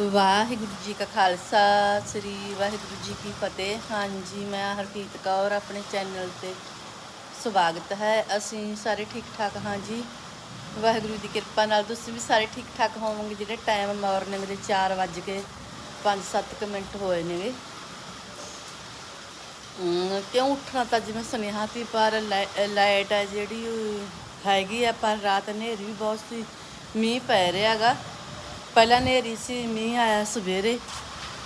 ਵਾਹਿਗੁਰੂ ਜੀ ਕਾ ਖਾਲਸਾ, ਸ੍ਰੀ ਵਾਹਿਗੁਰੂ ਜੀ ਕੀ ਫਤਿਹ। ਹਾਂਜੀ, ਮੈਂ ਹਰਪ੍ਰੀਤ ਕੌਰ, ਆਪਣੇ ਚੈਨਲ ਤੇ ਸਵਾਗਤ ਹੈ। ਅਸੀਂ ਸਾਰੇ ਠੀਕ ਠਾਕ ਹਾਂ ਜੀ। ਵਾਹਿਗੁਰੂ ਦੀ ਕਿਰਪਾ ਨਾਲ ਤੁਸੀਂ ਵੀ ਸਾਰੇ ਠੀਕ ਠਾਕ ਹੋਵੋਗੇ। ਜਿਹੜੇ ਟਾਈਮ ਮਾਰਨਿੰਗ ਦੇ 4 ਵੱਜ ਕੇ 5-7 ਮਿੰਟ ਹੋਏ ਨੇਗੇ। ਕਿਉਂ ਉੱਠਣਾ ਤਾਂ ਜਿਵੇਂ ਸੁਨੇਹਾ ਸੀ, ਪਰ ਲਾਈ- ਲਾਈਟ ਹੈ ਜਿਹੜੀ, ਹੈਗੀ ਆ, ਪਰ ਰਾਤ ਹਨੇਰੀ ਵੀ ਬਹੁਤ ਸੀ, ਮੀਂਹ ਪੈ ਰਿਹਾਗਾ ਪਹਿਲਾਂ ਹਨੇਰੀ ਸੀ, ਮੀਂਹ ਆਇਆ ਸਵੇਰੇ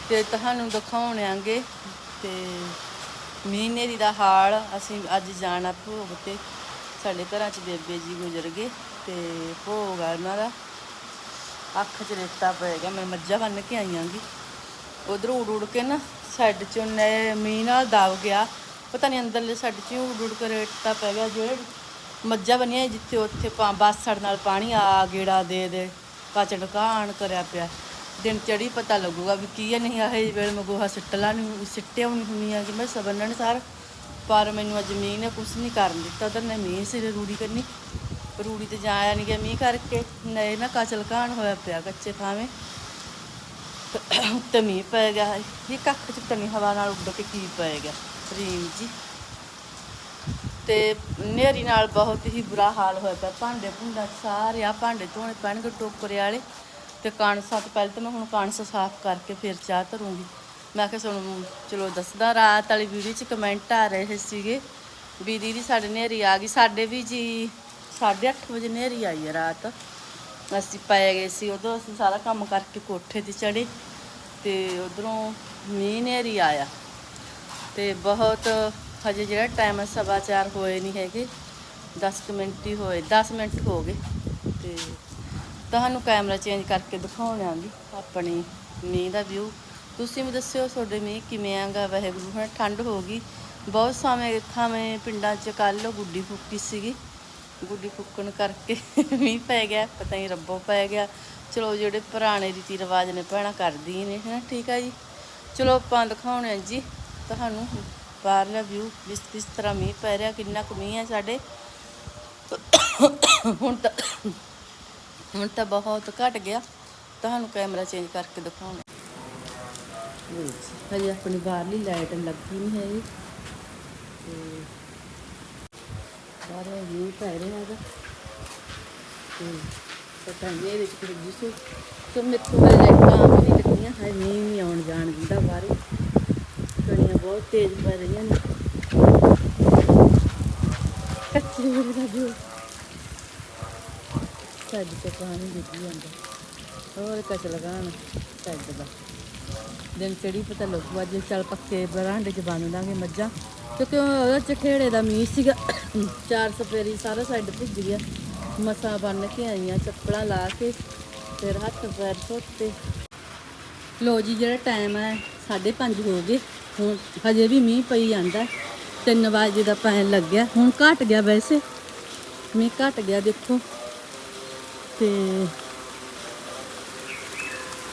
ਤੇ ਤੁਹਾਨੂੰ ਦਿਖਾਉਣ ਆਂਗੇ ਤੇ ਮੀਂਹ ਹਨੇਰੀ ਦਾ ਹਾਲ, ਅਸੀਂ ਅੱਜ ਜਾਣਾ ਭੋਗ ਤੇ, ਸਾਡੇ ਘਰਾਂ 'ਚ ਬੇਬੇ ਜੀ ਗੁਜ਼ਰ ਗਏ ਤੇ ਭੋਗ ਆ ਉਹਨਾਂ ਦਾ। ਅੱਖ 'ਚ ਰੇਤਾ ਪੈ ਗਿਆ, ਮੈਂ ਮੱਝਾਂ ਬੰਨ ਕੇ ਆਈਆਂਗੀ ਉਧਰੋਂ ਉੜ ਉੜ ਕੇ ਨਾ ਸਾਈਡ 'ਚ ਨੇ ਮੀਂਹ ਨਾਲ ਦਬ ਗਿਆ। ਪਤਾ ਨਹੀਂ ਅੰਦਰਲੇ ਸਾਈਡ 'ਚ ਹੀ ਉੜ ਉੜ ਕੇ ਰੇਤਾ ਪੈ ਗਿਆ, ਜਿਹੜੇ ਮੱਝਾਂ ਬੰਨੀਆਂ ਜਿੱਥੇ ਉੱਥੇ ਪਾ ਬਾਸੜ ਨਾਲ ਪਾਣੀ ਆ ਗੇੜਾ ਦੇ ਦੇ। ਕਚ ਢਕਾਣ ਕਰਿਆ ਪਿਆ। ਦਿਨ ਚੜੀ ਪਤਾ ਲੱਗੂਗਾ ਵੀ ਕੀ ਹੈ ਨਹੀਂ ਆਹੇ ਵੇਲੇ ਮੈਂ ਗੋਹਾ ਸਿੱਟਲਾ ਨਹੀਂ ਸਿੱਟਿਆ ਨਹੀਂ ਹੁੰਨੀ ਕਿ ਮੈਂ ਸਬੰਨਣ ਸਾਰ। ਪਰ ਮੈਨੂੰ ਅੱਜ ਮੀਂਹ ਨੇ ਕੁਛ ਨਹੀਂ ਕਰਨ ਦਿੱਤਾ ਉਧਰ ਨੇ ਮੀਂਹ ਸਿਰ ਰੂੜੀ ਕਰਨੀ। ਰੂੜੀ ਤੇ ਜਾਇਆ ਨਹੀਂ ਗਿਆ ਮੀਂਹ ਕਰਕੇ ਨਏ ਨਾ ਕਚਲ ਕਾਣ ਹੋਇਆ ਪਿਆ ਕੱਚੇ ਥਾਵੇਂ। ਉੱਤੇ ਮੀਂਹ ਪੈ ਗਿਆ ਇਹ ਕੱਖ ਚ ਤਨੀ ਹਵਾ ਨਾਲ ਉੱਡ ਕੇ ਕੀ ਪੈ ਗਿਆ। ਰੀਮ ਜੀ। ਤੇ ਨੇਰੀ ਨਾਲ ਬਹੁਤ ਹੀ ਬੁਰਾ ਹਾਲ ਹੋਇਆ ਪਿਆ। ਭਾਂਡੇ ਭੁੰਡਾ ਸਾਰੇ ਆ, ਭਾਂਡੇ ਧੋਣੇ ਪੈਣਗੇ ਟੋਕਰੇ ਵਾਲੇ। ਤੇ ਕਣਸਾਂ ਤੋਂ ਪਹਿਲਾਂ ਤਾਂ ਮੈਂ ਹੁਣ ਕਣਸ ਸਾਫ਼ ਕਰਕੇ ਫਿਰ ਚਾਹ ਧਰੂੰਗੀ। ਮੈਂ ਕਿਹਾ ਤੁਹਾਨੂੰ ਚਲੋ ਦੱਸਦਾ, ਰਾਤ ਵਾਲੀ ਵੀਡੀਓ 'ਚ ਕਮੈਂਟ ਆ ਰਹੇ ਸੀਗੇ ਵੀ ਦੀਦੀ ਸਾਡੇ ਨੇਰੀ ਆ ਗਈ। ਸਾਡੇ ਵੀ ਜੀ 8:30 ਵਜੇ ਨੇਰੀ ਆਈ ਹੈ ਰਾਤ। ਅਸੀਂ ਪਏ ਗਏ ਸੀ ਉਦੋਂ, ਅਸੀਂ ਸਾਰਾ ਕੰਮ ਕਰਕੇ ਕੋਠੇ ਤੇ ਚੜੇ ਤੇ ਉਧਰੋਂ ਮੀਂਹ ਨੇਰੀ ਆਇਆ। ਤੇ ਬਹੁਤ ਹਜੇ ਜਿਹੜਾ ਟਾਈਮ ਸਵਾ ਚਾਰ ਹੋਏ ਨਹੀਂ ਹੈਗੇ 10 ਕੁ ਮਿੰਟ ਹੀ ਹੋਏ 10 ਮਿੰਟ ਹੋ ਗਏ। ਤੇ ਤੁਹਾਨੂੰ ਕੈਮਰਾ ਚੇਂਜ ਕਰਕੇ ਦਿਖਾਉਣਾਂਗੀ ਆਪਣੀ ਮੀਂਹ ਦਾ ਵਿਊ ਤੁਸੀਂ ਵੀ ਦੱਸਿਓ ਤੁਹਾਡੇ ਮੀਂਹ ਕਿਵੇਂ ਆਂਗਾ ਵਾਹਿਗੁਰੂ, ਹੁਣ ਠੰਡ ਹੋ ਗਈ। ਬਹੁਤ ਸਮੇਂ ਥਾਵੇਂ ਪਿੰਡਾਂ 'ਚ ਕੱਲ ਗੁੱਡੀ ਫੁੱਕੀ ਸੀਗੀ। ਗੁੱਡੀ ਫੁੱਕਣ ਕਰਕੇ ਮੀਂਹ ਪੈ ਗਿਆ, ਪਤਾ ਨਹੀਂ ਰੱਬੋ ਪੈ ਗਿਆ। ਚਲੋ ਜਿਹੜੇ ਪੁਰਾਣੇ ਰੀਤੀ ਰਿਵਾਜ ਨੇ ਭੈਣਾਂ ਕਰਦੀ ਨੇ, ਹੈ, ਠੀਕ ਆ ਜੀ। ਚਲੋ ਆਪਾਂ ਦਿਖਾਉਣੇ ਆ ਜੀ, ਤੁਹਾਨੂੰ ਬਾਹਰਲਾ ਵਿਊ ਜਿਸ ਕਿਸ ਤਰ੍ਹਾਂ ਮੀਂਹ ਪੈ ਰਿਹਾ, ਕਿੰਨਾ ਕੁ ਮੀਂਹ ਹੈ ਸਾਡੇ। ਹੁਣ ਤਾਂ ਹੁਣ ਤਾਂ ਬਹੁਤ ਘਟ ਗਿਆ। ਤੁਹਾਨੂੰ ਕੈਮਰਾ ਚੇਂਜ ਕਰਕੇ ਦਿਖਾਉਣਾ ਹਜੇ ਆਪਣੀ ਬਾਹਰਲੀ ਲਾਈਟ ਲੱਗੀ ਨਹੀਂ ਹੈਗੀ। ਤੇ ਬਾਹਰ ਵਿਊ ਪੈ ਰਿਹਾ ਹੈਗਾ। ਤੇ ਪਤਾ ਨਹੀਂ ਇਹਦੇ ਵਿੱਚ ਕੁਝ ਦਿਸੂ ਮੇਰੇ ਕੋਲ ਲਾਈਟਾਂ ਵੀ ਨਹੀਂ ਲੱਗੀਆਂ। ਹੈ ਨਹੀਂ ਆਉਣ ਜਾਣ ਦਿੰਦਾ ਬਾਹਰ ਬਹੁਤ ਤੇਜ਼ ਪੈ ਰਹੀਆਂ ਨੇ। ਕੱਚੇ ਵੇਲੇ ਦਾ ਵਿਊ ਸਾਡੇ ਤੇ ਪਾਣੀ ਡਿੱਗੀ ਜਾਂਦਾ। ਹੋਰ ਕਚ ਲਗਾਣ ਸਾਡੇ ਦਾ। ਦਿਨ ਚੜੀ ਪਤਾ ਲੱਗੂ, ਅੱਜ ਚੱਲ ਪੱਕੇ ਬਰਾਂਡੇ 'ਚ ਬੰਨ ਦਾਂਗੇ ਮੱਝਾਂ। ਕਿਉਂਕਿ ਉਹਦਾ ਚਖੇੜੇ ਦਾ ਮੀਂਹ ਸੀਗਾ। ਚਾਰ ਸਪੇਰੀ ਸਾਰਾ ਸਾਈਡ ਭਿੱਜ ਗਿਆ। ਮਸਾ ਬੰਨ ਕੇ ਆਈਆਂ, ਚੱਪਲਾਂ ਲਾ ਕੇ, ਫਿਰ ਹੱਥ ਪੈਰ ਧੋਤੇ। ਲੋ ਜੀ, ਜਿਹੜਾ ਟਾਈਮ ਹੈ 5:30 ਹੋ ਗਏ। ਹੁਣ ਹਜੇ ਵੀ ਮੀਂਹ ਪਈ ਜਾਂਦਾ। 3 ਵਜੇ ਦਾ ਪੈਣ ਲੱਗਿਆ। ਹੁਣ ਘਟ ਗਿਆ ਵੈਸੇ। ਮੀਂਹ ਘਟ ਗਿਆ, ਦੇਖੋ। ਤੇ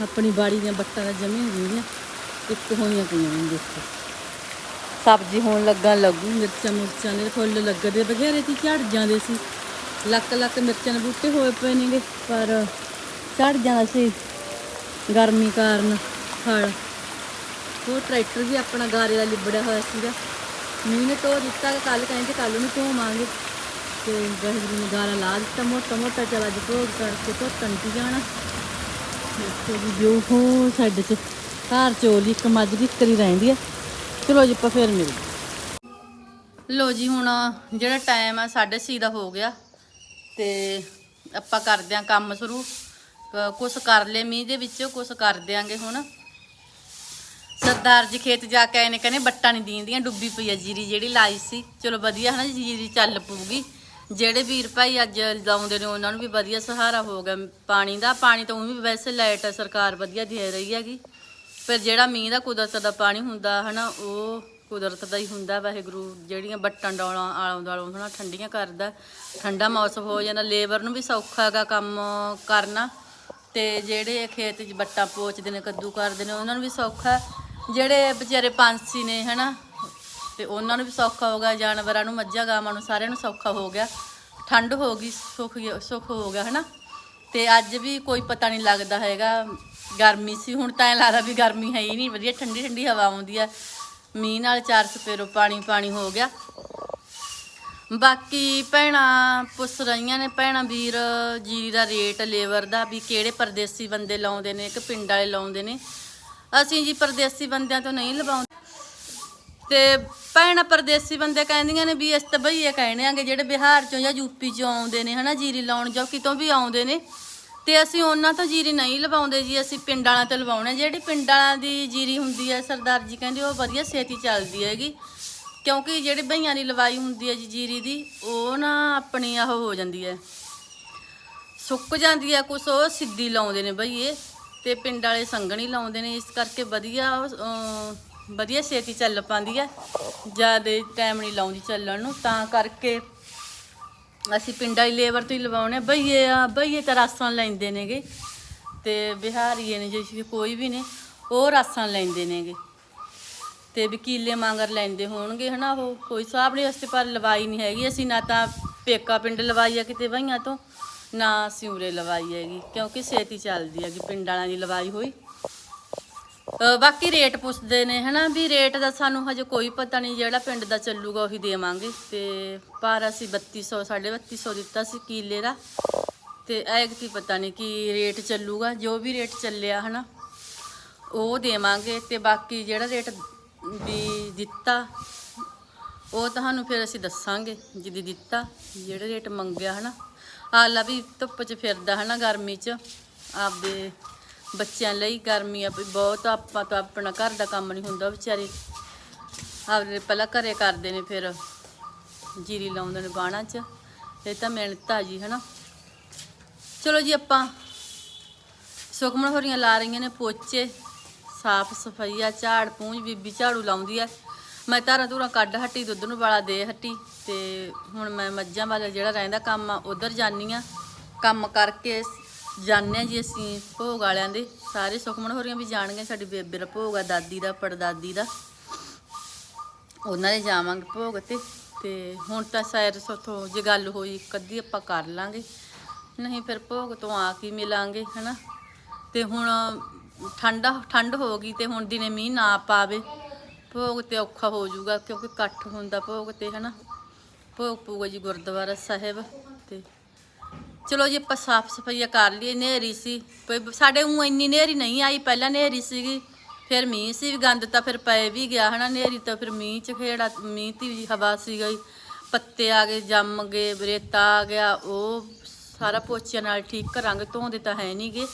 ਆਪਣੀ ਬਾੜੀ ਦੀਆਂ ਬੱਟਾਂ ਦਾ ਜਮੀਆਂ ਹੋਈਆਂ ਇੱਕ ਹੋਈਆਂ ਪਈਆਂ ਨੇ, ਦੇਖੋ। ਸਬਜ਼ੀ ਹੋਣ ਲੱਗਣ ਲੱਗੂ। ਮਿਰਚਾਂ ਮੁਰਚਾਂ ਦੇ ਫੁੱਲ ਲੱਗਦੇ। ਬਥੇਰੇ ਤੀ ਝੜ ਜਾਂਦੇ ਸੀ। ਲੱਕ ਲੱਕ ਮਿਰਚਾਂ ਦੇ ਬੂਟੇ ਹੋਏ ਪਏ ਨੇਗੇ। ਪਰ ਝੜ ਜਾਂਦਾ ਸੀ। ਗਰਮੀ ਕਾਰਨ ਹਲ ਉਹ ਟਰੈਕਟਰ ਵੀ ਆਪਣਾ ਗਾਰੇ ਦਾ ਲਿਬੜਿਆ ਹੋਇਆ ਸੀਗਾ। ਮੀਂਹ ਨੇ ਧੋ ਦਿੱਤਾ ਕੱਲ ਕਹਿੰਦੇ ਕੱਲ ਨੂੰ ਧੋਵਾਂਗੇ। ਤੇ ਵਾਹਿਗੁਰੂ ਨੇ ਗਾਰਾ ਲਾ ਦਿੱਤਾ, ਮੋਟਾ ਮੋਟਾ ਚਲਾ ਜੀ ਭੋਗ ਕਰਕੇ ਧੋਤਣ ਨਹੀਂ ਜਾਣਾ। ਦੇਖੋ ਜੀ, ਜੋ ਹੋ ਸਾਡੇ ਚ, ਘਰ ਚੋਲੀ ਇੱਕ ਮੱਝ ਦੀ ਕਰੀ ਰਹਿੰਦੀ ਆ। ਚਲੋ ਜੀ, ਆਪਾਂ ਫੇਰ ਮਿਲਦੇ ਲੋ ਜੀ, ਹੁਣ ਜਿਹੜਾ ਟਾਈਮ ਆ 6:30 ਦਾ ਹੋ ਗਿਆ। ਤੇ ਆਪਾਂ ਕਰਦੇ ਆਂ ਕੰਮ ਸ਼ੁਰੂ। ਕੁਝ ਕਰ ਲਏ ਮੀਂਹ ਦੇ ਵਿੱਚ ਕੁਝ ਕਰ ਦਿਆਂਗੇ ਹੁਣ। ਸਰਦਾਰ ਜੀ ਖੇਤ ਜਾ ਕੇ ਆਏ ਨੇ, ਕਹਿੰਦੇ ਬੱਟਾਂ ਨਹੀਂ ਦੀਂਦੀਆਂ, ਡੁੱਬੀ ਪਈ ਆ ਜੀਰੀ ਜਿਹੜੀ ਲਾਈ ਸੀ। ਚਲੋ ਵਧੀਆ ਹਨਾ ਜੀਰੀ ਚੱਲ ਪਊਗੀ। ਜਿਹੜੇ ਵੀਰ ਭਾਈ ਅੱਜ ਲਾਉਂਦੇ ਨੇ, ਉਹਨਾਂ ਨੂੰ ਵੀ ਵਧੀਆ ਸਹਾਰਾ ਹੋ ਗਿਆ। ਪਾਣੀ ਦਾ, ਪਾਣੀ ਤਾਂ ਉਹ ਵੀ ਵੈਸੇ ਲਾਈਟ ਸਰਕਾਰ ਵਧੀਆ ਦੇ ਰਹੀ ਹੈਗੀ। ਪਰ ਜਿਹੜਾ ਮੀਂਹ ਦਾ ਕੁਦਰਤ ਦਾ ਪਾਣੀ ਹੁੰਦਾ ਹਨਾ, ਉਹ ਕੁਦਰਤ ਦਾ ਹੀ ਹੁੰਦਾ। ਵਾਹਿਗੁਰੂ ਜਿਹੜੀਆਂ ਬੱਟਾਂ ਡੌਲਾਂ ਆਲੋਂ ਦਾਲੋਂ ਹਨਾ, ਠੰਡੀਆਂ ਕਰਦਾ। ਠੰਡਾ ਮੌਸਮ ਹੋ ਜਾਂਦਾ, ਲੇਬਰ ਨੂੰ ਵੀ ਸੌਖਾ ਹੈਗਾ ਕੰਮ ਕਰਨਾ। ਤੇ ਜਿਹੜੇ ਖੇਤ 'ਚ ਬੱਟਾਂ ਪੋਚਦੇ ਨੇ, ਕੱਦੂ ਕਰਦੇ ਨੇ, ਉਹਨਾਂ ਨੂੰ ਵੀ ਸੌਖਾ। ਜਿਹੜੇ ਵਿਚਾਰੇ ਪੰਛੀ ਨੇ, ਹਨਾ? ਤੇ ਉਹਨਾਂ ਨੂੰ ਵੀ ਸੌਖਾ ਹੋ ਗਿਆ, ਜਾਨਵਰਾਂ ਨੂੰ, ਮੱਝਾਂ, ਗਾਵਾਂ ਨੂੰ ਸਾਰਿਆਂ ਨੂੰ ਸੌਖਾ ਹੋ ਗਿਆ। ਠੰਡ ਹੋ ਗਈ, ਸੁੱਖ ਸੁੱਖ ਹੋ ਗਿਆ, ਹਨਾ? ਤੇ ਅੱਜ ਵੀ ਕੋਈ ਪਤਾ ਨਹੀਂ ਲੱਗਦਾ ਹੈਗਾ, ਗਰਮੀ ਸੀ, ਹੁਣ ਤਾਂ ਐ ਲੱਗਦਾ ਵੀ ਗਰਮੀ ਹੈ ਹੀ ਨਹੀਂ, ਵਧੀਆ ਠੰਡੀ ਠੰਡੀ ਹਵਾ ਆਉਂਦੀ ਆ ਮੀਂਹ ਨਾਲ ਚਾਰ ਸਪੇਰੋ ਪਾਣੀ ਪਾਣੀ ਹੋ ਗਿਆ। ਬਾਕੀ ਭੈਣਾਂ ਪੁੱਛ ਰਹੀਆਂ ਨੇ, ਭੈਣਾਂ ਵੀਰ, ਜੀਰੀ ਦਾ ਰੇਟ, ਲੇਬਰ ਦਾ, ਵੀ ਕਿਹੜੇ ਪਰਦੇਸੀ ਬੰਦੇ ਲਾਉਂਦੇ ਨੇ ਕਿ ਪਿੰਡ ਵਾਲੇ ਲਾਉਂਦੇ ਨੇ। ਅਸੀਂ ਜੀ ਪਰਦੇਸੀ ਬੰਦਿਆਂ ਤੋਂ ਨਹੀਂ ਲਵਾਉਂਦੇ। ਤੇ ਭੈਣਾਂ ਪਰਦੇਸੀ ਬੰਦੇ ਕਹਿੰਦੀਆਂ ਨੇ ਵੀ ਇਸ ਤਾਂ ਬਈਏ ਕਹਿਣੇ ਆਂਗੇ ਜਿਹੜੇ ਬਿਹਾਰ ਚੋਂ ਜਾਂ ਯੂਪੀ ਚੋਂ ਆਉਂਦੇ ਨੇ, ਹਨਾ, ਜੀਰੀ ਲਾਉਣ ਜਾਂ ਕਿਤੋਂ ਵੀ ਆਉਂਦੇ ਨੇ। ਤੇ ਅਸੀਂ ਉਹਨਾਂ ਤੋਂ ਜੀਰੀ ਨਹੀਂ ਲਵਾਉਂਦੇ ਜੀ, ਅਸੀਂ ਪਿੰਡ ਵਾਲਿਆਂ ਤੋਂ ਲਵਾਉਣੇ ਜਿਹੜੀ ਪਿੰਡ ਵਾਲਿਆਂ ਦੀ ਜੀਰੀ ਹੁੰਦੀ ਹੈ, ਸਰਦਾਰ ਜੀ ਕਹਿੰਦੇ ਉਹ ਵਧੀਆ ਛੇਤੀ ਚੱਲਦੀ ਹੈਗੀ। ਕਿਉਂਕਿ ਜਿਹੜੇ ਬਈਆਂ ਦੀ ਲਵਾਈ ਹੁੰਦੀ ਹੈ ਜੀ ਜੀਰੀ ਦੀ, ਉਹ ਨਾ ਆਪਣੀ ਉਹ ਹੋ ਜਾਂਦੀ ਹੈ। ਸੁੱਕ ਜਾਂਦੀ ਹੈ ਕੁਛ, ਉਹ ਸਿੱਧੀ ਲਾਉਂਦੇ ਨੇ ਬਈਏ। ਤੇ ਪਿੰਡ ਵਾਲੇ ਸੰਘਣੀ ਲਾਉਂਦੇ ਨੇ, ਇਸ ਕਰਕੇ ਵਧੀਆ ਵਧੀਆ ਛੇਤੀ ਚੱਲ ਪਾਉਂਦੀ ਹੈ ਜ਼ਿਆਦਾ ਟਾਈਮ ਨਹੀਂ ਲਾਉਂਦੀ ਚੱਲਣ ਨੂੰ, ਤਾਂ ਕਰਕੇ ਅਸੀਂ ਪਿੰਡਾਂ ਦੀ ਲੇਬਰ ਤੋਂ ਹੀ ਲਵਾਉਣੇ ਬਈਏ ਆ, ਬਈਏ ਤਾਂ ਰਾਸਨ ਲੈਂਦੇ ਨੇਗੇ ਤੇ ਬਿਹਾਰੀਏ ਨੇ ਜੇ ਕੋਈ ਵੀ ਨੇ, ਉਹ ਰਾਸਨ ਲੈਂਦੇ ਨੇਗੇ। ਤੇ ਵਕੀਲੇ ਮੰਗਰ ਲੈਂਦੇ ਹੋਣਗੇ, ਹਨਾ, ਉਹ ਕੋਈ ਹਿਸਾਬ ਨਹੀਂ ਵਾਸਤੇ ਪਰ ਲਵਾਈ ਨਹੀਂ ਹੈਗੀ। ਅਸੀਂ ਨਾ ਤਾਂ ਪੇਕਾ ਪਿੰਡ ਲਵਾਈ ਆ ਕਿਤੇ ਬਈਆਂ ਤੋਂ। ਨਾ ਸਿਉਰੇ ਲਵਾਈ ਹੈਗੀ, ਕਿਉਂਕਿ ਛੇਤੀ ਚੱਲਦੀ ਹੈਗੀ, ਪਿੰਡ ਵਾਲਿਆਂ ਦੀ ਲਵਾਈ ਹੋਈ। ਬਾਕੀ ਰੇਟ ਪੁੱਛਦੇ ਨੇ, ਹਨਾ, ਵੀ ਰੇਟ ਦਾ ਸਾਨੂੰ ਹਜੇ ਕੋਈ ਪਤਾ ਨਹੀਂ, ਜਿਹੜਾ ਪਿੰਡ ਦਾ ਚੱਲੂਗਾ ਉਹੀ ਦੇਵਾਂਗੇ। ਤੇ ਪਰ ਅਸੀਂ 3200 3250 ਦਿੱਤਾ ਸੀ ਕੀਲੇ ਦਾ। ਤੇ ਐਗ ਕੀ ਪਤਾ ਨਹੀਂ ਕੀ ਰੇਟ ਚੱਲੂਗਾ, ਜੋ ਵੀ ਰੇਟ ਚੱਲਿਆ, ਹਨਾ, ਉਹ ਦੇਵਾਂਗੇ। ਤੇ ਬਾਕੀ ਜਿਹੜਾ ਰੇਟ ਵੀ ਦਿੱਤਾ, ਉਹ ਤੁਹਾਨੂੰ ਫਿਰ ਅਸੀਂ ਦੱਸਾਂਗੇ, ਜਿੱਦੀ ਦਿੱਤਾ, ਜਿਹੜੇ ਰੇਟ ਮੰਗਿਆ, ਹਨਾ। ਆਲਾ ਵੀ ਧੁੱਪ 'ਚ ਫਿਰਦਾ ਹਨਾ ਗਰਮੀ 'ਚ। ਆਪਦੇ ਬੱਚਿਆਂ ਲਈ ਗਰਮੀ ਆ ਵੀ ਬਹੁਤ, ਆਪਾਂ ਤਾਂ ਆਪਣਾ ਘਰ ਦਾ ਕੰਮ ਨਹੀਂ ਹੁੰਦਾ ਵਿਚਾਰੇ। ਆਪਦੇ ਪਹਿਲਾਂ ਘਰੇ ਕਰਦੇ ਨੇ ਫਿਰ ਜੀਰੀ ਲਾਉਂਦੇ ਨੇ ਬਾਣਾ 'ਚ। ਇਹ ਤਾਂ ਮਿਹਨਤ ਆ ਜੀ ਹਨਾ। ਚਲੋ ਜੀ ਆਪਾਂ ਸੁਖਮਨ ਹੋਰੀਆਂ ਲਾ ਰਹੀਆਂ ਨੇ ਪੋਚੇ। ਸਾਫ਼ ਸਫਾਈਆ ਝਾੜ ਪੂੰਝ ਬੀਬੀ ਝਾੜੂ ਲਾਉਂਦੀ ਐ ਮੈਂ ਧਾਰਾਂ ਧੂਰਾਂ ਕੱਢ ਹੱਟੀ, ਦੁੱਧ ਨੂੰ ਵਾਲਾ ਦੇ ਹੱਟੀ ਤੇ ਹੁਣ ਮੈਂ ਮੱਝਾਂ ਵਾਲਾ ਜਿਹੜਾ ਰਹਿੰਦਾ ਕੰਮ ਆ, ਉਧਰ ਜਾਨੀ ਆ ਕੰਮ ਕਰਕੇ ਜਾਣਿਆ ਜੀ ਅਸੀਂ ਭੋਗ ਵਾਲਿਆਂ ਦੇ। ਸਾਰੇ ਸੁਖਮਨ ਹੋਰੀਆਂ ਵੀ ਜਾਣਗੇ ਸਾਡੀ ਬੇਬੇ ਦਾ ਭੋਗ ਆ, ਦਾਦੀ ਦਾ, ਪੜਦਾਦੀ ਦਾ। ਉਹਨਾਂ ਦੇ ਜਾਵਾਂਗੇ ਭੋਗ ਤੇ ਤੇ ਹੁਣ ਤਾਂ ਸੈਰ ਸੋਥੋਂ ਜੇ ਗੱਲ ਹੋਈ ਕਦੀ ਆਪਾਂ ਕਰ ਲਾਂਗੇ। ਨਹੀਂ ਫਿਰ ਭੋਗ ਤੋਂ ਆ ਕੇ ਮਿਲਾਂਗੇ, ਹਨਾ। ਤੇ ਹੁਣ ਠੰਡਾ, ਠੰਡ ਹੋ ਗਈ ਤੇ ਹੁਣ ਦਿਨੇ ਮੀਂਹ ਨਾ ਪਾਵੇ। ਭੋਗ ਤੇ ਔਖਾ ਹੋ ਜਾਊਗਾ ਕਿਉਂਕਿ ਇਕੱਠ ਹੁੰਦਾ ਭੋਗ ਤੇ, ਹਨਾ? ਭੋਗ ਪਊਗਾ ਜੀ ਗੁਰਦੁਆਰਾ ਸਾਹਿਬ ਤੇ। ਚਲੋ ਜੀ, ਆਪਾਂ ਸਾਫ਼ ਸਫਾਈਆ ਕਰ ਲਈਏ ਨੇਰੀ ਸੀ। ਕੋਈ ਸਾਡੇ ਉਹ ਇੰਨੀ ਨੇਰੀ ਨਹੀਂ ਆਈ, ਪਹਿਲਾਂ ਨੇਰੀ ਸੀਗੀ, ਫਿਰ ਮੀਂਹ ਸੀ ਵੀ ਗੰਦ ਤਾਂ ਫਿਰ ਪਏ ਵੀ ਗਿਆ, ਹਨਾ? ਨੇਰੀ ਤਾਂ ਫਿਰ ਮੀਂਹ ਚ ਖੇੜਾ, ਮੀਂਹ ਦੀ ਹਵਾ ਸੀ ਗਈ ਪੱਤੇ ਆ ਗਏ, ਜੰਮ ਗਏ ਰੇਤਾ ਆ ਗਿਆ, ਉਹ ਸਾਰਾ ਪੋਚਿਆਂ ਨਾਲ ਠੀਕ ਕਰਾਂਗੇ ਧੋਂਦੇ ਤਾਂ ਹੈ ਨਹੀਂਗੇ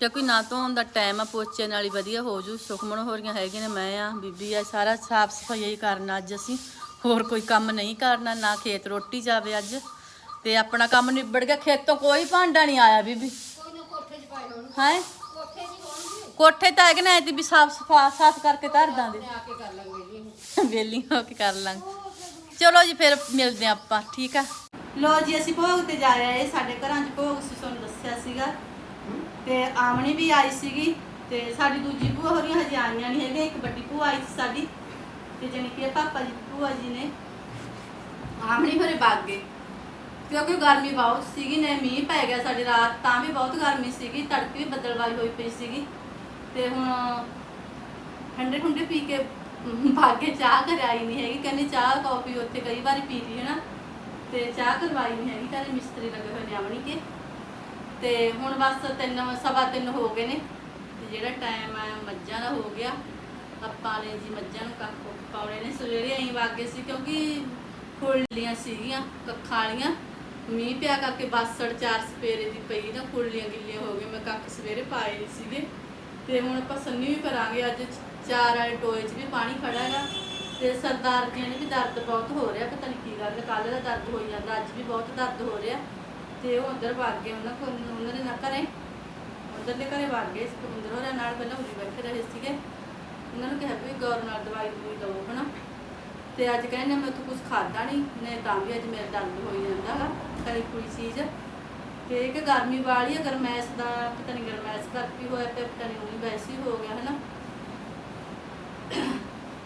ਕਿਉਂਕਿ ਨਾ ਧੋਣ ਦਾ ਟਾਈਮ ਆ ਪੋਚੇ ਨਾਲ ਹੀ ਵਧੀਆ ਹੋ ਜੂ ਸੁਖਮਣ ਹੋਰੀਆਂ ਹੈਗੀਆਂ ਨੇ ਮੈਂ ਆ ਬੀਬੀ ਆ ਸਾਰਾ ਸਾਫ਼ ਸਫ਼ਾਈ ਹੀ ਕਰਨਾ ਅੱਜ ਅਸੀਂ। ਹੋਰ ਕੋਈ ਕੰਮ ਨਹੀਂ ਕਰਨਾ ਨਾ ਖੇਤ ਰੋਟੀ ਜਾਵੇ ਅੱਜ। ਤੇ ਆਪਣਾ ਕੰਮ ਨਿਬੜ ਗਿਆ ਖੇਤੋਂ ਕੋਈ ਭਾਂਡਾ ਨਹੀਂ ਆਇਆ ਬੀਬੀ। ਹੈ? ਕੋਠੇ ਤਾਂ ਹੈਗੇ ਨਾ ਐਦੀ ਵੀ ਸਾਫ਼ ਸਫਾ ਸਾਫ਼ ਕਰਕੇ ਧਰ ਦਾਂਗੇ। ਵੇਲੀ ਹੋ ਕੇ ਕਰ ਲਾਂਗੇ। ਚਲੋ ਜੀ ਫਿਰ ਮਿਲਦੇ ਹਾਂ ਆਪਾਂ ਠੀਕ ਆ? ਲੋ ਜੀ ਅਸੀਂ ਭੋਗ ਤੇ ਜਾ ਰਹੇ ਆ ਸਾਡੇ ਘਰਾਂ 'ਚ ਭੋਗ ਸੀ ਤੁਹਾਨੂੰ ਦੱਸਿਆ ਸੀਗਾ। ਤੇ ਆਮਣੀ ਵੀ ਆਈ ਸੀਗੀ ਤੇ ਸਾਡੀ ਦੂਜੀ ਭੂਆ ਹੋਰੀਆਂ ਹਜੇ ਆਈਆਂ ਨਹੀਂ ਹੈਗੀਆਂ, ਇੱਕ ਵੱਡੀ ਭੂਆ ਆਈ ਸੀ ਸਾਡੀ ਤੇ ਜਾਣੀ ਕਿ ਪਾਪਾ ਜੀ, ਭੂਆ ਜੀ ਨੇ ਆਮਣੀ ਹੋਰੇ ਭੱਗ ਗਏ। ਕਿਉਂਕਿ ਗਰਮੀ ਬਹੁਤ ਸੀਗੀ ਨੇ, ਮੀਂਹ ਪੈ ਗਿਆ ਸਾਡੀ ਰਾਤ, ਤਾਂ ਵੀ ਬਹੁਤ ਗਰਮੀ ਸੀਗੀ, ਤੜਕੇ ਵੀ ਬੱਦਲਵਾਈ ਹੋਈ ਪਈ ਸੀਗੀ। ਤੇ ਹੁਣ ਠੰਡੇ ਠੰਡੇ ਪੀ ਕੇ ਭਾਗੇ ਚਾਹ ਘਰ ਨਹੀਂ ਹੈਗੀ, ਕਹਿੰਦੀ ਚਾਹ ਕਾਫੀ ਉੱਥੇ ਕਈ ਵਾਰੀ ਪੀ ਲਈ ਹੈ ਨਾ, ਤੇ ਚਾਹ ਕਰਵਾਈ ਨਹੀਂ ਹੈਗੀ ਘਰੇ ਮਿਸਤਰੀ ਲੱਗੇ ਹੋਏ ਨੇ ਆਵਣੀ ਕੇ। ਤੇ ਹੁਣ ਬਸ ਤਿੰਨ, ਸਵਾ ਤਿੰਨ ਹੋ ਗਏ ਨੇ ਤੇ ਜਿਹੜਾ ਟਾਈਮ ਹੈ ਮੱਝਾਂ ਦਾ ਹੋ ਗਿਆ। ਆਪਾਂ ਨੇ ਜੀ ਮੱਝਾਂ ਨੂੰ ਕੱਖ ਪਾਉਣੇ ਨੇ। ਸਵੇਰੇ ਅਸੀਂ ਵਾਗੇ ਸੀ ਕਿਉਂਕਿ ਖੁਰਲੀਆਂ ਸੀਗੀਆਂ, ਕੱਖਾਂ ਵਾਲੀਆਂ। ਮੀਂਹ ਪਿਆ ਕਰਕੇ ਬਾਸੜ ਚਾਰ ਸਪੇਰੇ ਦੀ ਪਈ ਨਾ, ਖੁਰਲੀਆਂ ਗਿੱਲੀਆਂ ਹੋ ਗਏ ਮੈਂ ਕੱਖ ਸਵੇਰੇ ਪਾਏ ਨਹੀਂ ਸੀਗੇ। ਤੇ ਹੁਣ ਆਪਾਂ ਸੰਨੀ ਵੀ ਕਰਾਂਗੇ। ਅੱਜ ਚਾਰ ਵਾਲੇ ਟੋਏ 'ਚ ਵੀ ਪਾਣੀ ਖੜਾ ਹੈਗਾ। ਤੇ ਸਰਦਾਰ ਜੀ ਨੇ ਵੀ ਦਰਦ ਬਹੁਤ ਹੋ ਰਿਹਾ। ਪਤਾ ਨਹੀਂ ਕੀ ਗੱਲ ਕੱਲ ਦਾ ਦਰਦ ਹੋਈ ਜਾਂਦਾ। ਅੱਜ ਵੀ ਬਹੁਤ ਦਰਦ ਹੋ ਰਿਹਾ। ਤੇ ਉਹ ਅੰਦਰ ਵਗ ਗਏ, ਉਹਨਾਂ ਕੋਲ, ਉਹਨਾਂ ਦੇ ਨਾ ਘਰੇ। ਉਧਰ ਦੇ ਘਰੇ ਵਗ ਗਏ ਸੁਖਿੰਦਰ ਹੋਰਾਂ ਨਾਲ ਪਹਿਲਾਂ ਉਰੀ ਬੈਠੇ ਰਹੇ ਸੀਗੇ। ਉਹਨਾਂ ਨੂੰ ਕਿਹਾ ਵੀ ਗੌਰ ਨਾਲ ਦਵਾਈ ਦਵਾਈ ਲਓ, ਹਨਾ। ਤੇ ਅੱਜ ਕਹਿੰਦੇ ਮੈਂ ਤਾਂ ਕੁਝ ਖਾਦਾ ਨਹੀਂ ਨੇ ਤਾਂ ਵੀ ਅੱਜ ਮੇਰਾ ਦਰਦ ਹੋਈ ਜਾਂਦਾ ਵਾ ਕੋਈ ਚੀਜ਼। ਤੇ ਇੱਕ ਗਰਮੀ ਵਾਲੀ ਹੈ ਗਰਮੈਸ਼ ਦਾ, ਪਤਾ ਨਹੀਂ ਗਰਮੈਸ਼ ਕਰਕੇ ਹੋਇਆ ਤੇ ਪਤਾ ਨਹੀਂ ਉਹੀ ਵੈਸੇ ਹੀ ਹੋ ਗਿਆ, ਹਨਾ।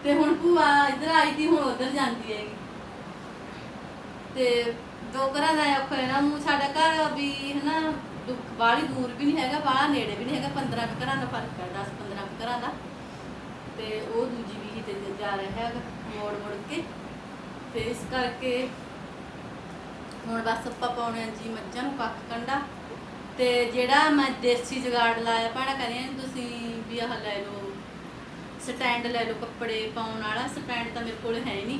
ਤੇ ਹੁਣ ਭੂਆ ਇੱਧਰ ਆਈ ਤੀ, ਹੁਣ ਉਧਰ ਜਾਂਦੀ ਹੈਗੀ। ਤੇ ਦੋ ਘਰਾਂ ਦਾ ਔਖਾ ਹੈ ਨਾ ਮੂੰ ਸਾਡਾ ਘਰ ਵੀ ਹਨਾ, ਦੁੱਖ ਬਾਹਲੀ ਦੂਰ ਵੀ ਨਹੀਂ ਹੈਗਾ ਬਾਹਲਾ ਨੇੜੇ ਵੀ ਨਹੀਂ ਹੈਗਾ 15 ਕੁ ਘਰਾਂ ਦਾ ਫ਼ਰਕ ਹੈ 10 15 ਕੁ ਘਰਾਂ ਦਾ। ਤੇ ਉਹ ਦੂਜੀ ਵੀ ਤੇ ਜਾ ਰਿਹਾ ਹੈਗਾ, ਮੋੜ ਮੋੜ ਕੇ। ਤੇ ਇਸ ਕਰਕੇ ਹੁਣ ਬਸ ਆਪਾਂ ਪਾਉਣੇ ਆ ਜੀ ਮੱਝਾਂ ਨੂੰ ਕੱਖ ਕੰਡਾ। ਤੇ ਜਿਹੜਾ ਮੈਂ ਦੇਸੀ ਜੁਗਾੜ ਲਾਇਆ ਪਾਣਾ ਕਹਿੰਦੇ ਤੁਸੀਂ ਵੀ ਆਹ ਲੈ ਲਓ, ਸਟੈਂਡ ਲੈ ਲਓ ਕੱਪੜੇ ਪਾਉਣ ਵਾਲਾ, ਸਟੈਂਡ ਤਾਂ ਮੇਰੇ ਕੋਲ ਹੈ ਨਹੀਂ।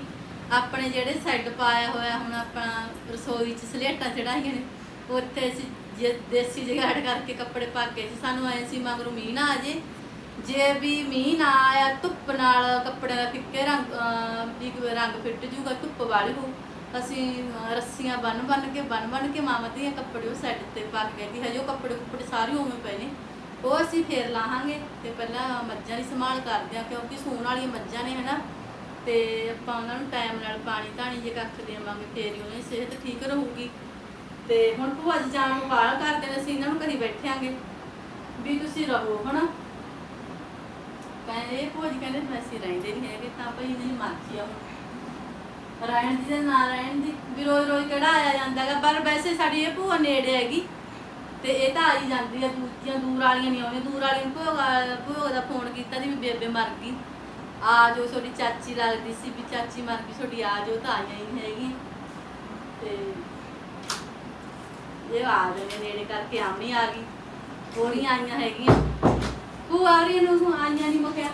ਆਪਣੇ ਜਿਹੜੇ ਸੈੱਡ ਪਾਇਆ ਹੋਇਆ, ਹੁਣ ਆਪਣਾ ਰਸੋਈ 'ਚ ਸਲੇਟਾਂ ਚੜਾਈਆਂ ਨੇ, ਉੱਥੇ ਅਸੀਂ ਜੇ- ਦੇਸੀ ਜਗਾੜ ਕਰਕੇ ਕੱਪੜੇ ਪਾ ਕੇ ਸੀ ਸਾਨੂੰ ਐ ਸੀ ਮਗਰੋਂ ਮੀਂਹ ਨਾ ਆ ਜੇ। ਜੇ ਵੀ ਮੀਂਹ ਨਾ ਆਇਆ, ਧੁੱਪ ਨਾਲ ਕੱਪੜਿਆਂ ਦਾ ਫਿੱਕੇ ਰੰਗ ਵੀ ਰੰਗ ਫਿੱਟ ਜੂਗਾ, ਧੁੱਪ ਵਾਲੀ ਹੋ ਅਸੀਂ ਰੱਸੀਆਂ ਬੰਨ ਬੰਨ ਕੇ, ਬੰਨ ਬੰਨ ਕੇ ਮਾਮਾ ਦੀਆਂ ਕੱਪੜੇ ਉਹ ਸੈੱਡ ਤੇ ਪਾ ਕੇ ਗਈ ਹਜੇ ਉਹ ਕੱਪੜੇ ਕੁੱਪੜੇ ਸਾਰੇ ਉਵੇਂ ਪਏ ਨੇ। ਉਹ ਅਸੀਂ ਫੇਰ ਲਾਹਾਂਗੇ ਤੇ ਪਹਿਲਾਂ ਮੱਝਾਂ ਦੀ ਸੰਭਾਲ ਕਰਦੇ ਆ ਕਿਉਂਕਿ ਸੂਣ ਵਾਲੀਆਂ ਮੱਝਾਂ ਨੇ, ਹਨਾ। ਤੇ ਆਪਾਂ ਉਹਨਾਂ ਨੂੰ ਟਾਈਮ ਨਾਲ ਪਾਣੀ ਧਾਣੀ ਜੇ ਕੱਖ ਦੇਵਾਂਗੇ, ਫੇਰ ਹੀ ਉਹਨਾਂ ਦੀ ਸਿਹਤ ਠੀਕ ਰਹੂਗੀ। ਤੇ ਹੁਣ ਭੂਆ ਜੀ ਜਾਣ ਨੂੰ ਬਾਹਰ ਕਰਦੇ ਨੇ, ਅਸੀਂ ਇਹਨਾਂ ਨੂੰ ਕਦੀ ਬੈਠਿਆਂਗੇ। ਵੀ ਤੁਸੀਂ ਰਹੋ, ਹਨਾ? ਕਹਿੰਦੇ ਭੂਆ ਜੀ ਕਹਿੰਦੇ ਵੀ ਰਹਿੰਦੇ ਨਹੀਂ ਹੈਗੇ, ਤਾਂ ਭਈ ਨਹੀਂ ਮਰਜ਼ੀ ਆ ਰਾਇਣ ਰਹਿਣ ਦੀ ਤੇ ਦੀ ਵੀ ਰੋਜ਼ ਰੋਜ਼ ਕਿਹੜਾ ਆਇਆ ਜਾਂਦਾ ਹੈਗਾ, ਪਰ ਵੈਸੇ ਸਾਡੀ ਇਹ ਭੂਆ ਨੇੜੇ ਹੈਗੀ। ਤੇ ਇਹ ਤਾਂ ਆਈ ਜਾਂਦੀ ਆ ਦੂਜੀਆਂ ਦੂਰ ਵਾਲੀਆਂ ਨਹੀਂ ਆਉਂਦੀਆਂ ਦੂਰ ਵਾਲੀਆਂ ਨੂੰ ਭੂਆ ਭੂਆ ਦਾ ਫੋਨ ਕੀਤਾ ਜੀ ਵੀ ਬੇਬੇ ਮਰ ਗਈ। ਆ ਜੋ ਤੁਹਾਡੀ ਚਾਚੀ ਲੱਗਦੀ ਸੀ ਵੀ ਚਾਚੀ ਮਰ ਗਈ ਤੁਹਾਡੀ ਆ ਜੋ ਤਾਂ ਆਈਆਂ ਹੀ ਹੈਗੀਆਂ। ਤੇ ਇਹ ਆ ਗਏ ਨੇ ਨੇੜੇ ਕਰਕੇ ਆਮੀ ਆ ਗਈ। ਹੋਰੀਆਂ ਆਈਆਂ ਹੈਗੀਆਂ। ਭੂਆ ਰੀ ਨੂੰ ਆਈਆਂ ਨਹੀਂ ਮੁਕਿਆ। ਆ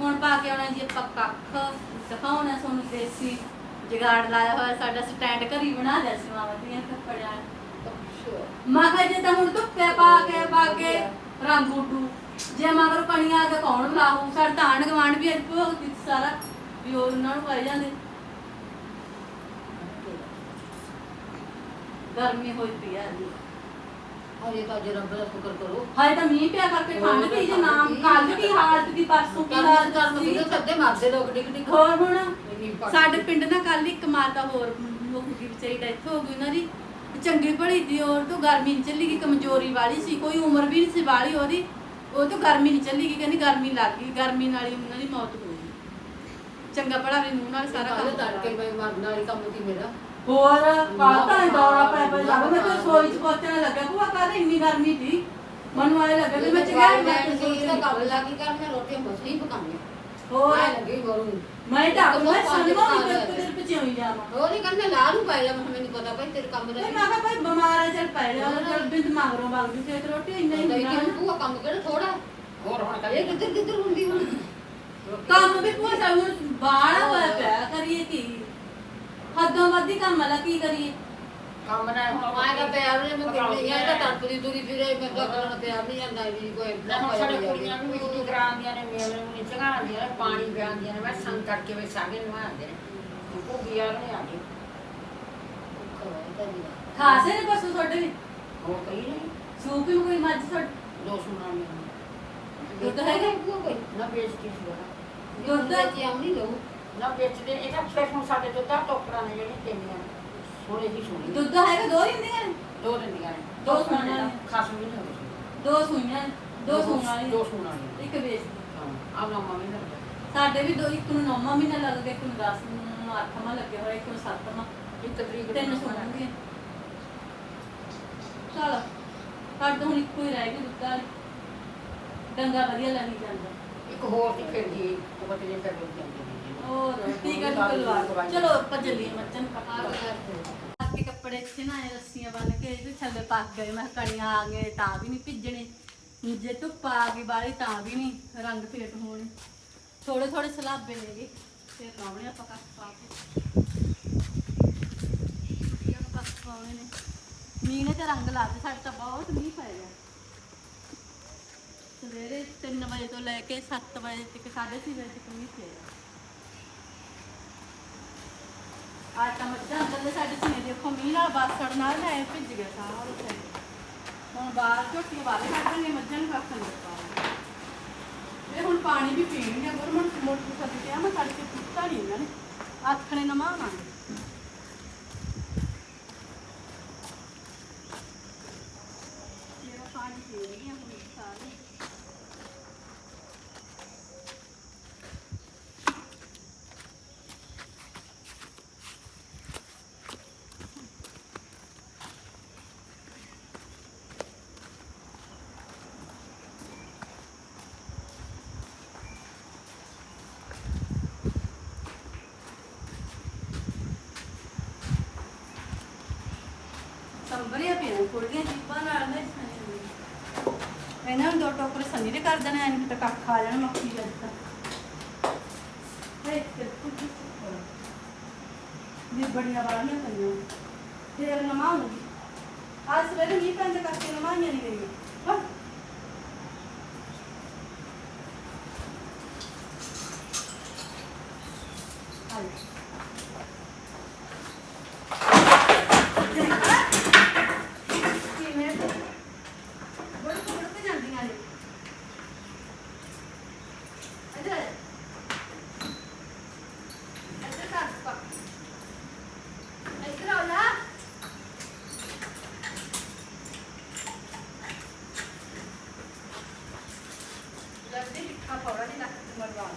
ਹੁਣ ਪਾ ਕੇ ਆਉਣਾ ਜੀ ਆਪਾਂ ਕੱਖ। ਦਿਖਾਉਣਾ ਤੁਹਾਨੂੰ ਦੇਸੀ ਜਗਾੜ ਲਾਇਆ ਹੋਇਆ ਸਾਡਾ ਸਟੈਂਡ ਘਰੀ ਬਣਾ ਲਿਆ ਸੀ ਮਾਮਾ ਦੀਆਂ ਕੱਪੜਿਆਂ। ਕਿਹਾ ਜੇ ਤਾਂ ਹੁਣ ਧੁੱਪੇ ਪਾ ਕੇ ਪਾ ਕੇ ਰੰਗ ਉੱਡੂ ਜੇ ਮਗਰ ਕਣੀਆਂ ਆ ਕੇ ਕੌਣ ਲਾਹੂ ਸਾਡਾ ਤਾਂ ਆਂਢ ਗੁਆਂਢ ਵੀ ਦਿੱਤ ਸਾਰਾ ਵੀ ਉਹ ਉਹਨਾਂ ਨੂੰ ਪਾਈ ਜਾਂਦੇ। ਗਰਮੀ ਹੋਈ ਪਈ ਆ ਜੀ। ਹਜੇ ਤਾਂ ਜੇ ਰੱਬ ਦਾ ਸ਼ੁਕਰ ਕਰੋ। ਹਾਏ ਤਾਂ ਮੀਂਹ ਪਿਆ ਕਰਕੇ ਠੰਡ ਪਈ ਜੇ ਨਾਮ। ਕੱਲ ਕੀ ਹਾਲਤ ਦੀ ਪਰਸੋਂ ਕੀ ਹਾਲਤ ਕਰਨ ਨੂੰ ਸੱਦੇ ਮਾਰਦੇ ਲੋਕ ਡਿਗ ਡਿਗ। ਹੋਰ ਹੁਣ ਸਾਡੇ ਪਿੰਡ ਨਾ ਕੱਲ ਇੱਕ ਮਾਤਾ ਹੋਰ ਮੁੱਕ ਗਈ ਵਿਚਾਰੀ ਡੈਥ ਹੋ ਗਈ ਉਹਨਾਂ ਦੀ। ਚੰਗੀ ਭਲੀ ਦੀ ਔਰ ਤੋਂ ਗਰਮੀ ਨਹੀਂ ਚੱਲੀ ਗਈ ਕਮਜ਼ੋਰੀ ਵਾਲੀ ਸੀ ਕੋਈ ਉਮਰ ਵੀ ਨਹੀਂ ਸੀ ਵਾਲੀ ਉਹਦੀ ਉਹ ਤੋਂ ਗਰਮੀ ਨਹੀਂ ਚੱਲੀ ਗਈ ਕਹਿੰਦੀ ਗਰਮੀ ਲੱਗ ਗਈ ਗਰਮੀ ਨਾਲ ਹੀ ਉਹਨਾਂ ਦੀ ਮੌਤ ਹੋ ਗਈ। ਚੰਗਾ ਭਲਾ ਵੀ ਮੂੰਹ ਨਾਲ ਸਾਰਾ ਕੰਮ ਤੜਕੇ ਮੈਂ ਮਰਨ ਵਾਲੀ ਕੰਮ ਸੀ ਮੇਰਾ ਹੋਰ ਕੱਲ ਤਾਂ ਦੌੜਾ ਪੈ ਪੈ ਲੱਗ ਮੈਂ ਤਾਂ ਸੋਈ ਚ ਪਹੁੰਚਣ ਲੱਗਾ ਭੂਆ ਕੱਲ ਇੰਨੀ ਗਰਮੀ ਸੀ ਮਨ ਵਾਲੇ ਲੱਗਾ ਵੀ ਮੈਂ ਚੰਗਾ ਇਹਦਾ ਕੰਮ ਲੱਗੀ ਕਰ ਮੈਂ ਰੋਟੀ ਮਸਲੀ ਪਕਾਉਣੀ ਹੋਰ? ਮੈਂ ਲੱਗੀ ਮਰੂੰ ਮੈਂ ਤਾਂ ਮੈਂ ਸੰਗਮਾ ਵੀ ਇੱਕ ਦਿਨ ਪਚਿਉਈ ਜਾਵਾਂ। ਉਹ ਨਹੀਂ ਕਰਨਾ ਲਾ ਨੂੰ ਪਾਇਆ ਮੈਂ ਮੈਨੂੰ ਪਤਾ ਭਾਈ ਤੇਰੇ ਕੰਮ ਦਾ ਮੈਂ ਕਿਹਾ ਭਾਈ ਬਿਮਾਰ ਹੈ ਚੱਲ ਪੈ ਜਾ ਚੱਲ ਬਿੰਦ ਮਗਰੋਂ ਵਗ ਗਈ ਤੇ ਰੋਟੀ ਇੰਨਾ ਹੀ ਨਹੀਂ ਹੁੰਦਾ। ਕਿ ਤੂੰ ਕੰਮ ਕਿਹੜਾ ਥੋੜਾ ਹੋਰ ਹੁਣ ਇਹ ਕਿੱਧਰ ਕਿੱਧਰ ਹੁੰਦੀ ਹੁਣ? ਕੰਮ ਵੀ ਹੋਇਆ ਪਿਆ ਕਰੀਏ ਕੀ? ਹੱਦੋਂ ਵੱਧ ਹੀ ਕੰਮ ਵਾਲਾ ਕੀ ਕਰੀਏ? ਕੰਮ ਨਾ ਹੁਣ ਮਾਂ ਦਾ ਪਿਆਰ ਨੇ ਮੈਂ ਕਿੰਨੀ। ਤਾਂ ਤੜਪਦੀ ਤੁਰੀ ਫਿਰੇ ਮੈਂ ਤਾਂ ਕਰਨ ਪਿਆਰ ਨਹੀਂ ਜਾਂਦਾ ਵੀ ਕੋਈ ਨਾ ਹੁਣ ਸਾਡੇ ਕੁੜੀਆਂ ਨੂੰ ਮਿੱਟੀ ਕਰਾਉਂਦੀਆਂ ਨੇ ਮੇਲੇ ਨੂੰ ਨੀ ਚਗਾਉਂਦੀਆਂ ਨੇ ਪਾਣੀ ਪਿਆਉਂਦੀਆਂ ਨੇ ਮੈਂ ਸੰਗ ਕਰਕੇ ਵੇ ਸਾਗੇ ਨਵਾਉਂਦੇ ਨੇ ਉਹ ਗਿਆ ਨੇ ਆ ਕੇ ਖਾਸੇ ਨੇ ਪਸ਼ੂ ਤੁਹਾਡੇ ਵੀ? ਉਹ ਕਹੀ ਨੇ ਸੂਪ ਵੀ ਕੋਈ ਮੱਝ ਤੁਹਾਡੇ? ਦੋ ਸੁਣਾ ਨੇ ਦੁੱਧ ਹੈਗਾ? ਕੋਈ ਨਾ ਦੁੱਧ? ਤੇ ਆਉਣੀ ਲਊ। ਨਾ ਵੇਚਦੇ ਇਹ ਤਾਂ ਫਿਰ ਹੁਣ ਸਾਡੇ ਦੁੱਧਾ ਟੋਕਰਾਂ ਨੇ ਜਿਹੜੀ ਤੇਨੀਆਂ ਥੋੜੇ ਹੀ ਸੁਣੀ ਦੁੱਧ ਹੈਗਾ ਦੋ ਦਿੰਦੀਆਂ ਨੇ? ਦੋ ਦਿੰਦੀਆਂ ਨੇ। ਦੋ ਸੁਣਨ ਵਾਲੀ। ਖਾਸ ਵੀ ਨਹੀਂ ਹੋਵੇ ਦੋ ਸੂਈਆਂ ਨੇ, ਦੋ ਸੂਣ ਵਾਲੀ ਦੋ ਸੁਣਾ ਨੇ ਇੱਕ ਵੇਚ ਆ ਨਾ ਮੰਮੀ ਨੇ ਸਾਡੇ ਵੀ ਦੋ ਇੱਕ ਨੂੰ ਨੌਵਾਂ ਮਹੀਨਾ ਲੱਗ ਗਿਆ ਇੱਕ ਨੂੰ 10 ਨੂੰ ਅੱਠਵਾਂ ਲੱਗਿਆ ਹੋਇਆ ਇੱਕ ਨੂੰ ਸੱਤਵਾਂ ਇੱਕ ਤਰੀਕ ਨੂੰ ਤਿੰਨ ਚਲ ਕੱਢ ਹੁਣ ਇੱਕੋ ਹੀ ਰਹਿ ਗਈ ਦੁੱਧ ਵਾਲੀ। ਡੰਗਾ ਵਧੀਆ ਲੱਗੀ ਜਾਂਦਾ। ਇੱਕ ਹੋਰ ਦੀ ਫਿਰਦੀ ਉਹ ਬਤੇ ਜੇ ਫਿਰ ਜਾਂਦੀ ਠੀਕ ਹੈ ਕਲਵਾ ਚਲੋ, ਆਪਾਂ ਚੱਲੀਏ ਮੱਝਾਂ ਨੂੰ ਪਕਾ ਕੇ। ਕੱਪੜੇ ਇੱਥੇ ਨਾ ਐਂ ਰੱਸੀਆਂ ਬੰਨ ਕੇ ਇਹਦੇ ਥੱਲੇ ਪੱਕ ਗਏ। ਮੈਂ ਕਿਹਾ ਕਣੀਆਂ ਆ ਗਏ, ਤਾਂ ਵੀ ਜੇ ਧੁੱਪ ਆ ਗਈ ਬਾਹਲੀ, ਤਾਂ ਵੀ ਨਹੀਂ ਰੰਗ ਫੇਟ ਹੋਣੇ। ਥੋੜੇ ਥੋੜੇ ਸਲਾਬੇ ਨੇਗੇ ਤੇ ਲਾਉਣੇ ਆਪਾਂ ਕੱਖ ਪਾ ਕੇ। ਇਹ ਕੱਖ ਪਾਉਣੇ ਨੇ। ਮੀਂਹ ਨੇ ਤੇ ਰੰਗ ਲਾ ਦਿੱਤੇ, ਸਾਡੇ ਤਾਂ ਬਹੁਤ ਮੀਂਹ ਪੈ ਗਿਆ। ਸਵੇਰੇ 3 ਵਜੇ ਤੋਂ ਲੈ ਕੇ 7 ਵਜੇ ਤੱਕ 6:30 ਵਜੇ ਤੱਕ ਮੀਂਹ ਪਿਆ। ਆਟਾ ਮੱਝਾਂ ਅੰਦਰਲੇ ਸਾਡੇ ਸੀ ਦੇਖੋ, ਮੀਂਹ ਨਾਲ ਬਾਸੜ ਨਾਲ ਨਾ ਇਹ ਭਿੱਜ ਗਿਆ ਸਾਰਾ ਉੱਥੇ। ਹੁਣ ਬਾਹਰ ਝੋਟੀ ਬਾਹਰ ਕੱਢਾਂਗੇ ਮੱਝਾਂ ਨੂੰ ਕੱਖ ਨਹੀਂ ਪਾਵਾਂਗੇ ਇਹ ਹੁਣ ਪਾਣੀ ਵੀ ਪੀਣਗੇ ਗਵਰਨਮੈਂਟ ਮੋਟਰ ਸੱਦ ਕੇ ਆ, ਮੈਂ ਤੜਕੇ ਪੀਤਾ ਨਹੀਂ ਇਹਨਾਂ ਨੇ। ਆਥਣੇ ਨਮਾਵਾਂਗੇ ਜਿਹੜਾ ਪਾਣੀ ਪੀ ਰਹੀ ਆ ਹੁਣ ਸਾਰੇ ਸੰਭਰੀਆਂ ਪਈਆਂ ਥੋੜੀਆਂ ਜੀਬਾਂ ਨਾਲ ਮੈਂ ਇਹਨਾਂ ਨੂੰ ਦੋ। ਟੋਕਰੇ ਸੰਨੀ ਦੇ ਕਰ ਦੇਣਾ ਐਨ ਕਿਤੇ ਕੱਖ ਆ ਜਾਣ, ਮੱਖੀ ਅੱਜ ਤਾਂ ਹੇ ਤੇ ਇਹ ਬੜੀਆਂ ਵਾਲੀਆਂ ਪਈਆਂ, ਫਿਰ ਨਮਾਉਂਗੀ ਅੱਜ ਸਵੇਰੇ ਮੀਂਹ ਪੈਂਦੇ ਕਰਕੇ ਨਮਾਈਆਂ ਨਹੀਂ ਗਈਆਂ ਹਾਂ ਹਾਏ ਕਿਵੇਂ ਬੜੀ ਕੁੜ ਤੇ ਜਾਂਦੀਆਂ ਨੇ ਇੱਧਰ ਆ। ਇੱਧਰ ਕਰ ਪਾ ਇੱਧਰ ਆ ਜਾ ਜਲਦੀ ਮਿੱਠਾ ਪਾਉਣਾ ਨਹੀਂ ਲੱਗ ਮਰਵਾ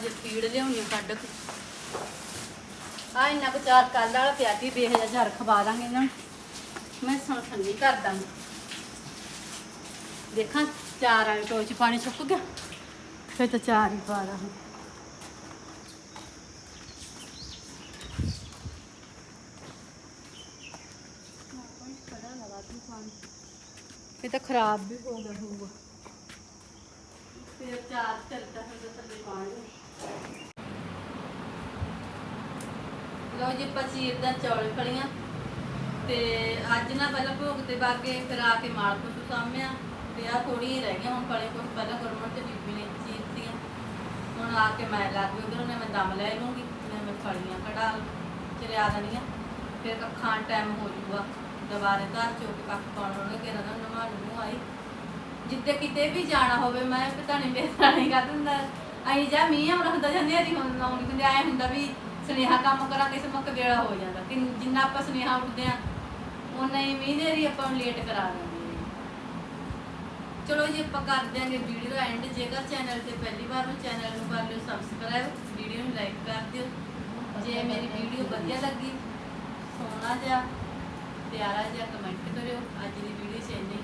ਅਜੇ ਫੀਡ ਲਿਆਉਣੀ ਆ ਕੱਢ ਕੇ। ਆ ਇੰਨਾ ਕੁ ਚਾਰ ਕੱਲ ਵਾਲਾ ਪਿਆ ਸੀ ਵੇਖ ਖਵਾ ਦਾਂਗੇ ਇਹਨਾਂ ਨੂੰ। ਮੈਂ ਸੁਣ ਠੰਡੀ ਕਰ ਦਾਂਗੀ। ਦੇਖਾਂ, ਚਾਰ ਵਾਲੇ ਟੋਏ ਪਾਣੀ ਸੁੱਕ ਗਿਆ, ਫਿਰ ਤਾਂ ਚਾਰ ਹੀ ਪਾ ਦਾਂ ਇਹ ਤਾਂ ਖਰਾਬ ਵੀ ਹੋ ਗਿਆ ਹੋਊਗਾ। ਫਿਰ ਚਾਰ ਚੱਲਦਾ ਹੁੰਦਾ ਥੱਲੇ ਪਾਣੀ। ਲਓ ਜੀ ਪਚੀਰ ਦਾ ਚੌਲ ਖੜੀਆਂ ਤੇ ਅੱਜ ਨਾ ਪਹਿਲਾਂ ਭੋਗ ਤੇ ਬਾਗੇ ਫਿਰ ਆ ਕੇ ਮਾਲ ਪਸ਼ੂ ਸਾਹਮਿਆ ਤੇ ਆ ਥੋੜੀ ਰਹਿ ਗਈਆਂ, ਹੁਣ ਫਲੇ ਕੁਝ ਪਹਿਲਾਂ ਗੁਰਮਣ ਤੇ ਬੀਬੀ ਨੇ ਚੀਰਤੀਆਂ ਹੁਣ ਆ ਕੇ ਮੈਂ ਲੱਗ ਗਈ ਉਧਰੋਂ ਨੇ ਮੈਂ ਦਮ ਲੈ ਲੂੰਗੀ ਨੇ ਮੈਂ ਫਲੀਆਂ ਕਢਾ ਚਰਿਆ ਦੇਣੀਆਂ। ਫਿਰ ਖਾਣ ਟਾਈਮ ਹੋ ਜੂਗਾ। ਦੁਬਾਰੇ ਧਰ ਚੁੱਕ ਕੱਖ ਪਾਉਣ ਹੋਣਗੇ ਕਿ ਰਦਾ ਨਮਾ ਨੂੰ ਆਈ। ਜਿੱਦੇ ਕਿਤੇ ਵੀ ਜਾਣਾ ਹੋਵੇ, ਮੈਂ ਪਤਾ ਨਹੀਂ ਮੇਰਾ ਨਹੀਂ ਕਰ ਦਿੰਦਾ। ਅਸੀਂ ਜਾ ਮੀਂਹ ਆਉਣਾ ਹੁੰਦਾ ਜਾਂ ਨੇਰੀ ਹੁਣ ਲਾਉਣੀ ਹੁੰਦੀ ਆਏ ਹੁੰਦਾ ਵੀ ਸੁਨੇਹਾ ਕੰਮ ਕਰਾਂਗੇ ਇਸ ਵੇਲਾ ਹੋ ਜਾਂਦਾ। ਕਿ ਜਿੰਨਾ ਆਪਾਂ ਸੁਨੇਹਾ ਉੱਠਦੇ ਆ ਉਨਾ ਹੀ ਮੀਂਹ ਨੇਰੀ ਆਪਾਂ ਨੂੰ ਲੇਟ ਕਰਾ ਦਿੰਦੀ ਹੈ ਚਲੋ ਜੀ, ਆਪਾਂ ਕਰ ਦਿਆਂਗੇ ਵੀਡੀਓ ਐਂਡ ਜੇਕਰ ਚੈਨਲ ਤੇ ਪਹਿਲੀ ਵਾਰ ਨੂੰ ਚੈਨਲ ਨੂੰ ਕਰ ਲਿਓ ਸਬਸਕ੍ਰਾਈਬ ਵੀਡੀਓ ਨੂੰ ਲਾਈਕ ਕਰ ਦਿਓ। ਜੇ ਮੇਰੀ ਵੀਡੀਓ ਵਧੀਆ ਲੱਗੀ, ਸੋਹਣਾ ਜਿਹਾ, ਪਿਆਰਾ ਜਿਹਾ ਕਮੈਂਟ ਕਰਿਓ। ਅੱਜ ਦੀ ਵੀਡੀਓ ਚ ਇੰਨੀ